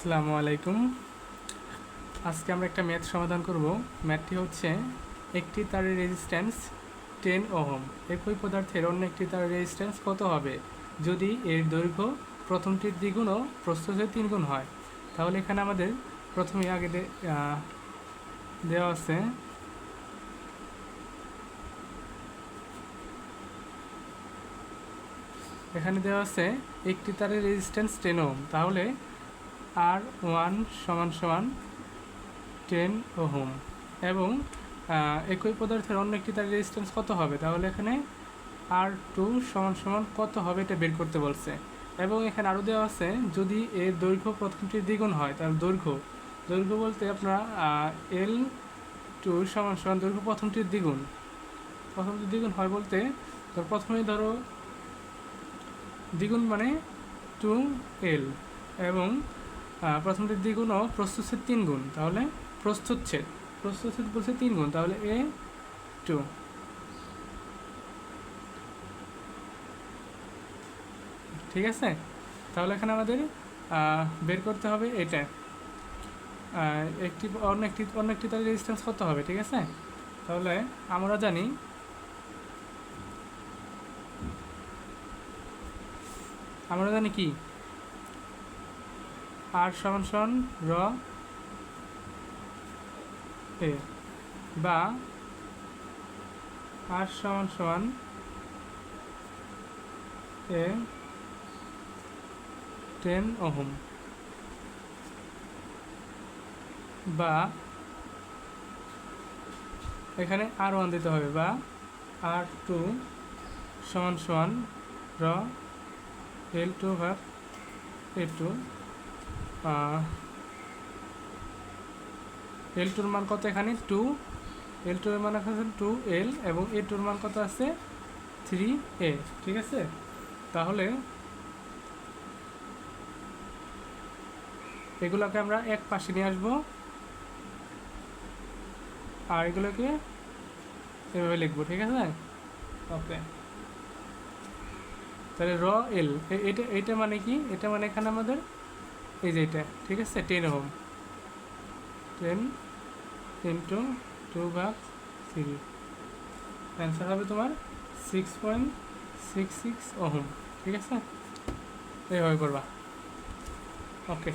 আসসালামু আলাইকুম। আজকে আমরা একটা ম্যাথ সমাধান করব। ম্যাথটি হচ্ছে একটি তারের রেজিস্ট্যান্স টেন ওহম। একই পদার্থের অন্য একটি তারের রেজিস্ট্যান্স কত হবে? যদি এর দৈর্ঘ্য প্রথমটির দ্বিগুণ ও প্রস্থের তিনগুণ হয়, তাহলে এখানে আমাদের প্রথমে আগে দেওয়া আছে এখানে দেওয়া আছে একটি তারের রেজিস্ট্যান্স টেন ওহম। তাহলে আর ওয়ান সমান সমান টেন ওহম। এবং আহ, একই পদার্থের অন্য একটি তার রেজিস্ট্যান্স কত হবে? তাহলে এখানে আর টু সমান সমান কত হবে এটা বের করতে বলছে। এবং এখানে আরও দেওয়া আছে যদি এর দৈর্ঘ্য প্রথমটির দ্বিগুণ হয় তাহলে দৈর্ঘ্য দৈর্ঘ্য বলতে আপনার এল টু সমান সমান দৈর্ঘ্য প্রথমটির দ্বিগুণ। প্রথমটির দ্বিগুণ হয় বলতে তো প্রথমেই ধরো দ্বিগুণ মানে টু এল এবং প্রথমটির দ্বিগুণ ও প্রস্তুচ্ছেদ তিন গুণ তাহলে প্রস্তুচ্ছেদ প্রস্তুচ্ছেদ বলছে তিন গুণ তাহলে এ টু। ঠিক আছে? তাহলে এখানে আমাদের বের করতে হবে এটা। একটি, অন্য একটি অন্য একটি তার রেজিস্ট্যান্স কত হবে, ঠিক আছে? তাহলে আমরা জানি আমরা জানি কি? আর সমান সমান র, এ, বা, আর সমান সমান এ টেন ওহম। বা, এখানে আর ওয়ান দিতে হবে, বা, আর টু সমান সমান র এল টু ভাগ এ টু এল টুর মান কত এখানে? টু এল টুর মান আছে টু এল এবং এ টুর মান কত আছে? থ্রি এ ঠিক আছে? তাহলে এগুলোকে আমরা এক পাশে নিয়ে আসব। আর এগুলোকে এভাবে লিখব ঠিক আছে? ওকে তাহলে র এল এটা এটা মানে কি? এটা মানে এখানে আমাদের এই যে এটা, ঠিক আছে? Ten ohm. Ten into two ভাগ থ্রি অ্যান্সার হবে তোমার six point six six ohm, ঠিক আছে? এইভাবে করবা। ওকে